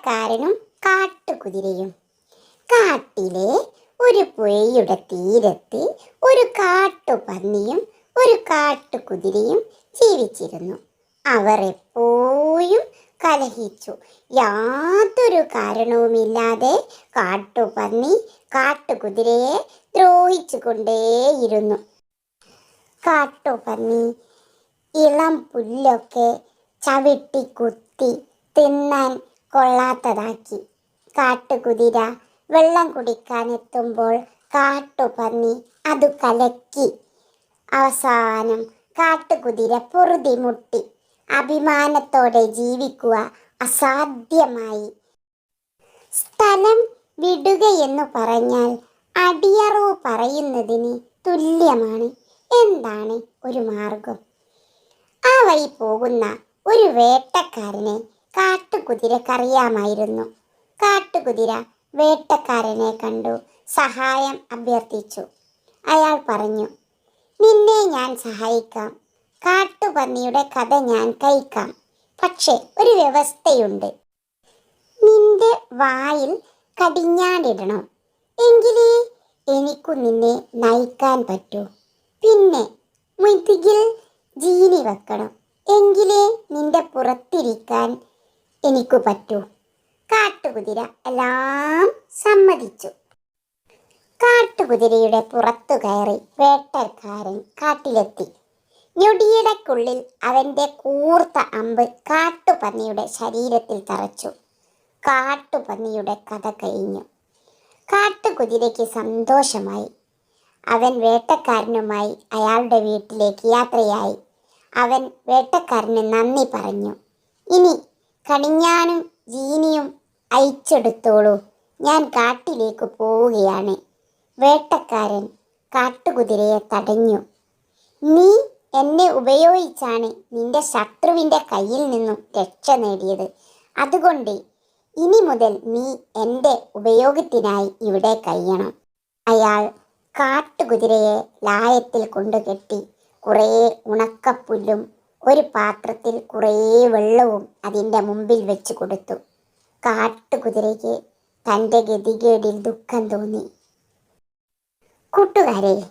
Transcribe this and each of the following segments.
വേട്ടക്കാരനും കാട്ടുകുതിരയും. കാട്ടിലെ ഒരു പുഴയുടെ തീരത്ത് ഒരു കാട്ടുപന്നിയും ഒരു കാട്ടുകുതിരയും ജീവിച്ചിരുന്നു. അവർ എപ്പോഴും കലഹിച്ചു. യാതൊരു കാരണവുമില്ലാതെ കാട്ടുപന്നി കാട്ടുകുതിരയെ ദ്രോഹിച്ചു കൊണ്ടേയിരുന്നു കാട്ടുപന്നി ഇളം പുല്ലൊക്കെ ചവിട്ടി കുത്തി തിന്നാൻ കൊള്ളാത്തതാക്കി. കാട്ടുകുതിര വെള്ളം കുടിക്കാനെത്തുമ്പോൾ കാട്ടുപന്നി അത് കലക്കി. അവസാനം കാട്ടുകുതിര പൊറുതി മുട്ടി. അഭിമാനത്തോടെ ജീവിക്കുക അസാധ്യമായി. സ്ഥലം വിടുകയെന്നു പറഞ്ഞാൽ അടിയറവ് പറയുന്നതിന് തുല്യമാണ്. എന്താണ് ഒരു മാർഗം ആ വഴി പോകുന്ന ഒരു വേട്ടക്കാരനെ കാട്ടുകുതിരക്കറിയാമായിരുന്നു. കാട്ടുകുതിര വേട്ടക്കാരനെ കണ്ടു. സഹായം അഭ്യർത്ഥിച്ചു. അയാൾ പറഞ്ഞു നിന്നെ ഞാൻ സഹായിക്കാം. കാട്ടുപന്നിയുടെ കഥ ഞാൻ കഴിക്കാം. പക്ഷേ ഒരു വ്യവസ്ഥയുണ്ട്. നിന്റെ വായിൽ കടിഞ്ഞാടിടണം? എങ്കിലേ എനിക്കു നിന്നെ നയിക്കാൻ പറ്റൂ. പിന്നെ മുതുകിൽ ജീനി വെക്കണം. എങ്കിലേ നിന്റെ പുറത്തിരിക്കാൻ എനിക്കു പറ്റൂ. കാട്ടുകുതിര എല്ലാം സമ്മതിച്ചു. കാട്ടുകുതിരയുടെ പുറത്തു കയറി വേട്ടക്കാരൻ കാട്ടിലെത്തി. ഞൊടിയിടക്കുള്ളിൽ അവന്റെ കൂർത്ത അമ്പ് കാട്ടുപന്നിയുടെ ശരീരത്തിൽ തറച്ചു. കാട്ടുപന്നിയുടെ കഥ കഴിഞ്ഞു. കാട്ടുകുതിരയ്ക്ക് സന്തോഷമായി. അവൻ വേട്ടക്കാരനുമായി അയാളുടെ വീട്ടിലേക്ക് യാത്രയായി. അവൻ വേട്ടക്കാരന് നന്ദി പറഞ്ഞു. ഇനി കണിഞ്ഞാനും ജീനിയും അയച്ചെടുത്തോളൂ ഞാൻ കാട്ടിലേക്ക് പോവുകയാണ്. വേട്ടക്കാരൻ കാട്ടുകുതിരയെ തടഞ്ഞു. നീ എന്നെ ഉപയോഗിച്ചാണ് നിന്റെ ശത്രുവിന്റെ കയ്യിൽ നിന്നും രക്ഷ നേടിയത്. അതുകൊണ്ട് ഇനി മുതൽ നീ എന്റെ ഉപയോഗത്തിനായി ഇവിടെ കഴിയണം. അയാൾ കാട്ടുകുതിരയെ ലായത്തിൽ കൊണ്ടുകെട്ടി കുറേ ഉണക്കപ്പുല്ലും ഒരു പാത്രത്തിൽ കുറേ വെള്ളവും അതിന്റെ മുമ്പിൽ വെച്ച് കൊടുത്തു. കാട്ടുകുതിരയ്ക്ക് തന്റെ ഗതികേടിൽ ദുഃഖം തോന്നി. കൂട്ടുകാരെ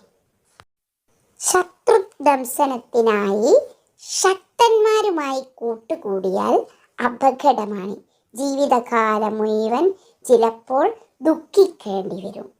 ശത്രുദംശനത്തിനായി ശക്തന്മാരുമായി കൂട്ടുകൂടിയാൽ അപകടമാണ് ജീവിതകാലം മുഴുവൻ ചിലപ്പോൾ ദുഃഖിക്കേണ്ടി വരും.